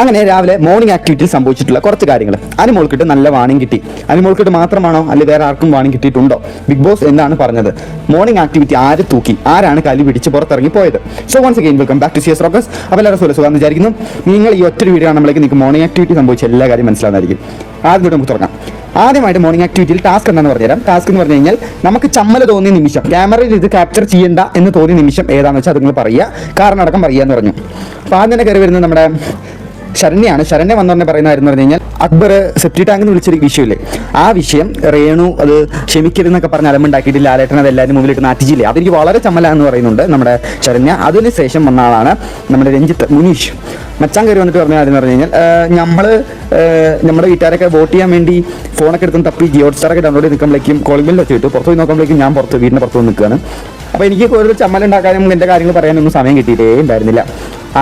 അങ്ങനെ രാവിലെ മോർണിംഗ് ആക്ടിവിറ്റിയിൽ സംഭവിച്ചിട്ടുള്ള കുറച്ച് കാര്യങ്ങൾ അനുമോൾക്കിട്ട് നല്ല വാണിംഗ് കിട്ടി. അനുമോൾക്കിട്ട് മാത്രമാണോ അല്ലെങ്കിൽ വേറെ ആർക്കും വാണിംഗ് കിട്ടിയിട്ടുണ്ടോ? ബിഗ് ബോസ് എന്താണ് പറഞ്ഞത്? മോർണിംഗ് ആക്ടിവിറ്റി ആര് തൂക്കി? ആരാണ് കലി പിടിച്ച് പുറത്തിറങ്ങി പോയത്? So once again welcome back to C S Rocks അപ്പോൾ എല്ലാവരും സുഖം സുഖം വിചാരിക്കുന്നു. നിങ്ങൾ ഈ ഒറ്റ വീഡിയോ കാണുമ്പോഴേക്ക് നിങ്ങൾക്ക് മോർണിംഗ് ആക്ടിവിറ്റി സംഭവിച്ച എല്ലാ കാര്യം മനസ്സിലാകുന്നതായിരിക്കും ആദ്യം തൊട്ട് നമുക്ക് തുടങ്ങാം. ആദ്യമായിട്ട് മോർണിംഗ് ആക്ടിവിറ്റിയിൽ ടാസ്ക് എന്താണെന്ന് പറഞ്ഞുതരാം. ടാസ്ക് എന്ന് പറഞ്ഞു കഴിഞ്ഞാൽ നമുക്ക് ചമ്മല തോന്നിയ നിമിഷം ക്യാമറയിൽ ഇത് ക്യാപ്ചർ ചെയ്യേണ്ട എന്ന് തോന്നിയ നിമിഷം ഏതാണെന്ന് വെച്ചാൽ അത് നിങ്ങൾ പറയുക. കാരണം അടക്കം പറയുക എന്ന് പറഞ്ഞു. അപ്പോൾ ആദ്യം തന്നെ കയറി വരുന്നത് നമ്മുടെ ശരണ്യാണ്. ശരണ്യ വന്നോണ്ട് പറയുന്നതായിരുന്നു പറഞ്ഞു കഴിഞ്ഞാൽ അക്ബർ സെപ്റ്റി ടാങ്ക് എന്ന് വിളിച്ചൊരു വിഷയമില്ലേ? ആ വിഷയം റേണു അത് ക്ഷമിക്കരുതെന്നൊക്കെ പറഞ്ഞ് അലമ്പുണ്ടാക്കിയിട്ട് ലാലേട്ടൻ അത് എല്ലാവരും മുമ്പിലിട്ട് നാറ്റിച്ചില്ലേ? അതെനിക്ക് വളരെ ചമ്മല എന്ന് പറയുന്നുണ്ട് നമ്മുടെ ശരണ്യ. അതിന് ശേഷം വന്ന ആളാണ് നമ്മുടെ രഞ്ജിത്ത് മുനീഷ്. മച്ചാൻ കയറി വന്നിട്ട് പറഞ്ഞ കാര്യം പറഞ്ഞു കഴിഞ്ഞാൽ നമ്മൾ നമ്മുടെ വീട്ടുകാരൊക്കെ വോട്ട് ചെയ്യാൻ വേണ്ടി ഫോണൊക്കെ എടുത്തും തപ്പി ജിയോ സ്റ്റാറൊക്കെ ഡൗൺലോഡ് ചെയ്ത് നിൽക്കുമ്പോഴേക്കും കോളിംഗ് ബില്ല് വെച്ച് കിട്ടും. പുറത്ത് പോയി നോക്കുമ്പോഴേക്കും ഞാൻ പുറത്ത് വീടിന് പുറത്ത് നിൽക്കുകയാണ്. അപ്പോൾ എനിക്ക് കൂടുതൽ ചമ്മലുണ്ടാക്കാനും എന്റെ കാര്യങ്ങൾ പറയാനൊന്നും സമയം കിട്ടിയിട്ടേ ഉണ്ടായിരുന്നില്ല.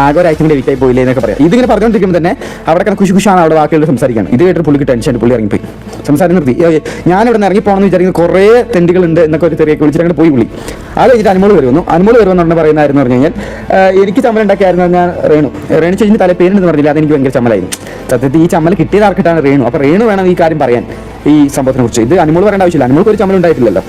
ആകെ ഒരാഴ്ച ലേറ്റായി പോയില്ലേ എന്നൊക്കെ പറയാം. ഇതിങ്ങനെ പറഞ്ഞുകൊണ്ടിരിക്കുമ്പോൾ തന്നെ അവിടെ കണക്ക് ഖുഷി കുശാണ് അവിടെ ബാക്കിയുള്ള സംസാരിക്കണം ഇത് കേട്ടിട്ട് പുള്ളിക്ക് ടെൻഷൻ പുള്ളി ഇറങ്ങിപ്പോയി. സംസാരം നിർത്തി. ഞാൻ ഇവിടെ ഇറങ്ങി പോകണമെന്ന് വിചാരിക്കുന്ന കുറേ തെണ്ടുകളുണ്ട് എന്നൊക്കെ ഒരു തെറിയൊക്കെ വിളിച്ചിട്ട് പോയി വിളി അത് കഴിഞ്ഞിട്ട് അനുമോൾ വരുന്നു അനുമോൾ വരുമെന്നുണ്ട് പറയുന്നതായിരുന്നു പറഞ്ഞു കഴിഞ്ഞാൽ എനിക്ക് ചമ്മൽ ഉണ്ടാക്കിയായിരുന്നു ഞാൻ റേണു. റേണു ചേച്ചിന് തല പേരെന്ന് പറഞ്ഞില്ല? അതെനിക്ക് ഭയങ്കര ചമ്മലായിരുന്നു. സത്യത്തിൽ ഈ ചമ്മൽ കിട്ടിയത് ആർക്കിട്ടാണ് റേണു. അപ്പോൾ റേണു വേണം ഈ കാര്യം പറയാൻ ഈ സംഭവത്തിനെ കുറിച്ച്. ഇത് അനുമോൾ പറയേണ്ട ആവശ്യമില്ല. അനുമോൾക്ക് ഒരു ചമ്മൽ ഉണ്ടായിട്ടില്ലല്ലോ.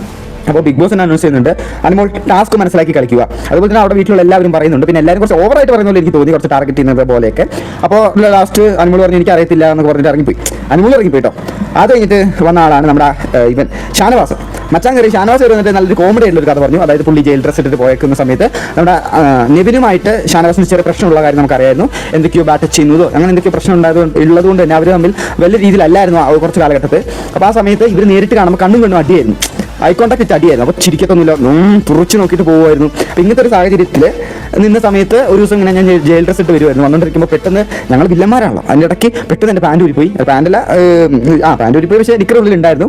അപ്പോൾ ബിഗ് ബോസ് തന്നെ അനൗൺസ് ചെയ്യുന്നുണ്ട്. അനുമോൾ ടാസ്ക് മനസ്സിലാക്കി കളിക്കുക. അതുപോലെ തന്നെ അവിടെ വീട്ടിലുള്ള എല്ലാവരും പറയുന്നുണ്ട്. പിന്നെ എല്ലാവരും കുറച്ച് ഓവറായിട്ട് പറയുന്ന പോലെ എനിക്ക് തോന്നി കുറച്ച് ടാർഗറ്റ് ചെയ്യുന്നത് പോലെയൊക്കെ. അപ്പോൾ ലാസ്റ്റ് അനുമോൾ പറഞ്ഞു എനിക്ക് അറിയത്തില്ല എന്ന് പറഞ്ഞിട്ട് ഇറങ്ങിപ്പോയി. അനുമോൾ ഇറങ്ങിപ്പോയി കേട്ടോ അത് കഴിഞ്ഞിട്ട് വന്ന ആളാണ് നമ്മുടെ ഇവൻ ഷാനവാസ്. മച്ചാൻ കയറി ഷാനവാസ് കയറി വന്നിട്ട് നല്ലൊരു കോമഡി ആയിട്ടുള്ള ഒരു കഥ പറഞ്ഞു. അതായത് പുള്ളി ജയിൽ ഡ്രസ് ഇട്ടിട്ട് പോയേക്കുന്ന സമയത്ത് നമ്മുടെ നിവിനുമായിട്ട് ഷാനവാസിന് ചെറിയ പ്രശ്നമുള്ള കാര്യം നമുക്കറിയായിരുന്നു. എന്തൊക്കെയോ ബാറ്റ് ചെയ്യുന്നതോ അങ്ങനെ എന്തൊക്കെയോ പ്രശ്നം ഉണ്ടായതുകൊണ്ട് ഉള്ളതുകൊണ്ട് തന്നെ അവർ തമ്മിൽ വലിയ രീതിയിലല്ലായിരുന്നു കുറച്ച് കാലഘട്ടത്തിൽ. അപ്പോൾ ആ സമയത്ത് ഇവർ നേരിട്ട് കാണുമ്പോൾ കണ്ണും കണ്ണും അടിയായിരുന്നു. ഐ കോണ്ടാക്ട് ചടിയായിരുന്നു അപ്പോൾ ചിരിക്കത്തൊന്നുമില്ല. തുറച്ചു നോക്കിയിട്ട് പോകുമായിരുന്നു അപ്പോൾ ഇങ്ങനത്തെ ഒരു സാഹചര്യത്തിൽ നിന്ന സമയത്ത് ഒരു ദിവസം ഇങ്ങനെ ഞാൻ ജയിൽ ഡ്രസ് ഇട്ട് വരുമായിരുന്നു വന്നുകൊണ്ടിരിക്കുമ്പോൾ പെട്ടെന്ന് ഞങ്ങൾ വില്ലന്മാരാണല്ലോ. അതിന്റെ ഇടയ്ക്ക് പെട്ടെന്ന് എന്റെ പാന്റ് ഊരിപ്പോയി. പാന്റല്ല ആ പാന്റ് ഊരിപ്പോയി. പക്ഷേ നിക്കറുള്ളിൽ ഉള്ളിലുണ്ടായിരുന്നു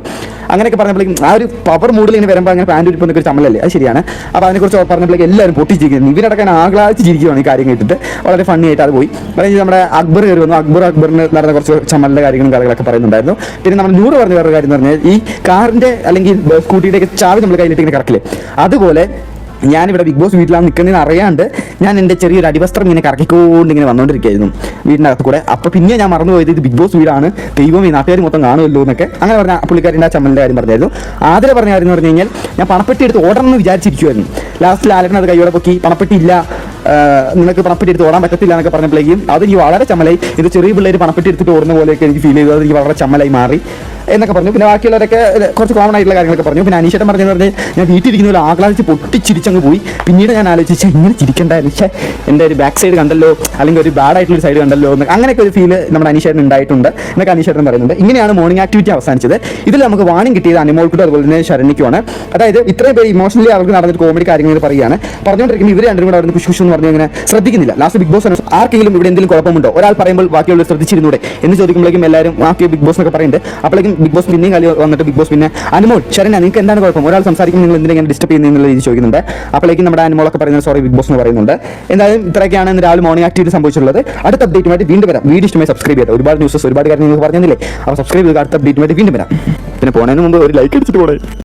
അങ്ങനെയൊക്കെ പറഞ്ഞപ്പോഴേക്കും ആ ഒരു പവർ മൂഡിൽ ഇങ്ങനെ വരുമ്പോൾ അങ്ങനെ പാന്റ് ഊരിപ്പോൾ ഒരു ചമ്മലല്ലേ? അത് ശരിയാണ്. അപ്പോൾ അതിനെക്കുറിച്ച് പറഞ്ഞപ്പോഴേക്കും എല്ലാവരും പൊട്ടിച്ചിരിക്കുന്നു. ഇവരടക്കാൻ ആഗ്ലാദിച്ച് ചിരിക്കുകയാണ് ഈ കാര്യം കേട്ടിട്ട്. വളരെ ഫണ്ണി ആയിട്ട് അത് പോയി. പറഞ്ഞു നമ്മുടെ അക്ബർ കയറി വന്നു. അക്ബർ അക്ബറിന് നടന്ന കുറച്ച് ചമ്മലിന്റെ കാര്യങ്ങളും കാര്യങ്ങളൊക്കെ പറയുന്നുണ്ടായിരുന്നു. പിന്നെ നമ്മൾ നൂറ് പറഞ്ഞ വേറൊരു കാര്യം എന്ന് പറഞ്ഞാൽ ഈ കാറിന്റെ അല്ലെങ്കിൽ സ്കൂട്ടിയുടെ ഒക്കെ ചാവി നമ്മൾ കയ്യിലിട്ട് ഇങ്ങനെ കിടക്കില്ലേ? അതുപോലെ ഞാനിവിടെ ബിഗ് ബോസ് വീട്ടിലാണ് നിൽക്കുന്നതെന്ന് അറിയാണ്ട് ഞാൻ എന്റെ ചെറിയൊരു അടിവസ്ത്രം ഇങ്ങനെ കറക്കിക്കൊണ്ട് ഇങ്ങനെ വന്നുകൊണ്ടിരിക്കുകയായിരുന്നു വീടിന്റെ അകത്ത് കൂടെ. അപ്പോൾ പിന്നെ ഞാൻ മറന്നുപോയത് ഇത് ബിഗ് ബോസ് വീടാണ്. ദൈവം ഈ നാട്ടുകാർ മൊത്തം കാണുമല്ലോ എന്നൊക്കെ. അങ്ങനെ പറഞ്ഞ പുള്ളിക്കാരന്റെ ആ ചമ്മലിന്റെ കാര്യം പറഞ്ഞായിരുന്നു. ആദ്യം പറഞ്ഞ കാര്യം എന്ന് പറഞ്ഞു കഴിഞ്ഞാൽ ഞാൻ പണപ്പെട്ടി എടുത്ത് ഓടണമെന്ന് വിചാരിച്ചിരിക്കുമായിരുന്നു ലാസ്റ്റിൽ ലാലട്ടൻ അത് കൈയോടെ പൊക്കി പണപ്പെട്ടി ഇല്ല. നിങ്ങൾക്ക് പണപ്പെട്ടി എടുത്ത് ഓടാൻ പറ്റത്തില്ല എന്നൊക്കെ പറഞ്ഞപ്പോഴേക്കും അത് എനിക്ക് വളരെ ചമ്മലായി. ഇത് ചെറിയ പിള്ളേർ പണപ്പെട്ടി എടുത്തിട്ട് ഓടുന്ന പോലെയൊക്കെ എനിക്ക് ഫീൽ ചെയ്തു. അത് എനിക്ക് വളരെ ചമ്മലായി മാറി. എന്നൊക്കെ പറഞ്ഞു. പിന്നെ ബാക്കിയുള്ളവരൊക്കെ കുറച്ച് കോമൺ ആയിട്ടുള്ള കാര്യങ്ങളൊക്കെ പറഞ്ഞു. പിന്നെ അനീഷേട്ടൻ പറഞ്ഞെന്ന് പറഞ്ഞാൽ ഞാൻ വീട്ടിലിരിക്കുന്ന പോലെ പൊട്ടി പൊട്ടിച്ചിരിച്ചങ്ങ് പോയി. പിന്നീട് ഞാൻ ആലോചിച്ചു ഇങ്ങനെ ചിരിക്കണ്ടായിരുന്നു. പക്ഷേ എന്റെ ഒരു ബാക്ക് സൈഡ് കണ്ടല്ലോ അല്ലെങ്കിൽ ഒരു ബാഡ് ആയിട്ടുള്ള സൈഡ് കണ്ടല്ലോ എന്ന് അങ്ങനെയൊക്കെ ഒരു ഫീൽ നമ്മുടെ അനീഷേട്ടൻ ഉണ്ടായിട്ടുണ്ട്. എന്നൊക്കെ അനീഷേട്ടൻ പറയുന്നുണ്ട്. ഇങ്ങനെയാണ് മോർണിംഗ് ആക്ടിവിറ്റി അവസാനിച്ചത്. ഇതിൽ നമുക്ക് വാണിംഗ് കിട്ടിയത് അനിമോൾക്കും അതുപോലെ തന്നെ ശരണിക്കുവാണ് അതായത് ഇത്രയും പേര് ഇമോഷണലി അവർക്ക് നടന്നിട്ട് കോമഡി കാര്യങ്ങൾ പറയുകയാണ്. പറഞ്ഞുകൊണ്ടിരിക്കുമ്പോൾ ഇവർ രണ്ടും കൂടെ അവിടെ കുശു എന്ന് പറഞ്ഞ് അങ്ങനെ ശ്രദ്ധിക്കുന്നില്ല. ലാസ്റ്റ് ബിഗ് ബോസ് ആർക്കെങ്കിലും ഇവിടെ എന്തെങ്കിലും കുഴപ്പമുണ്ടോ? ഒരാൾ പറയുമ്പോൾ ബാക്കിയുള്ളവർ ശ്രദ്ധിച്ചിരുന്നൂടെ? എന്ന് ചോദിക്കുമ്പോഴേക്കും എല്ലാവരും ബാക്കി ബിഗ് ബോസ് എന്നൊക്കെ പറയുന്നുണ്ട്. അപ്പോഴേക്കും ബിഗ് ബോസ് പിന്നെയും കളി വന്നിട്ട് ബിഗ് ബോസ് പിന്നെ അനുമോൾ ശരണ്യ നിങ്ങൾക്ക് എന്താണ് കുഴപ്പം? ഒരാൾ സംസാരിക്കുമ്പോൾ നിങ്ങൾ എന്തിനാണ് ഡിസ്റ്റർബ് ചെയ്യുന്നതെന്നുള്ള രീതി ചോദിക്കുന്നുണ്ട്. അപ്പോഴേക്കും നമ്മുടെ അനുമോളൊക്കെ പറയുന്നത് സോറി ബിഗ് ബോസ് എന്ന് പറയുന്നുണ്ട്. എന്തായാലും ഇത്രയൊക്കെയാണ് ഇന്ന് രാവിലെ മോർണിംഗ് ആക്ടിവിറ്റി സംഭവിച്ചിട്ടുള്ളത്. അടുത്ത അപ്ഡേറ്റുമായിട്ട് വീണ്ടും വരാം. വീഡിയോ ഇഷ്ടമായി സബ്സ്ക്രൈബ് ചെയ്യട്ടെ. ഒരുപാട് ന്യൂസസ് ഒരുപാട് കാര്യങ്ങൾ നിങ്ങൾക്ക് പറഞ്ഞില്ലേ അപ്പോൾ സബ്സ്ക്രൈബ് ചെയ്ത് അടുത്ത അപ്ഡേറ്റുമായിട്ട് വീണ്ടും വരാം. പിന്നെ പോണതിന് മുമ്പ് ഒരു ലൈക്ക് അടിച്ചിട്ട് പോണേ.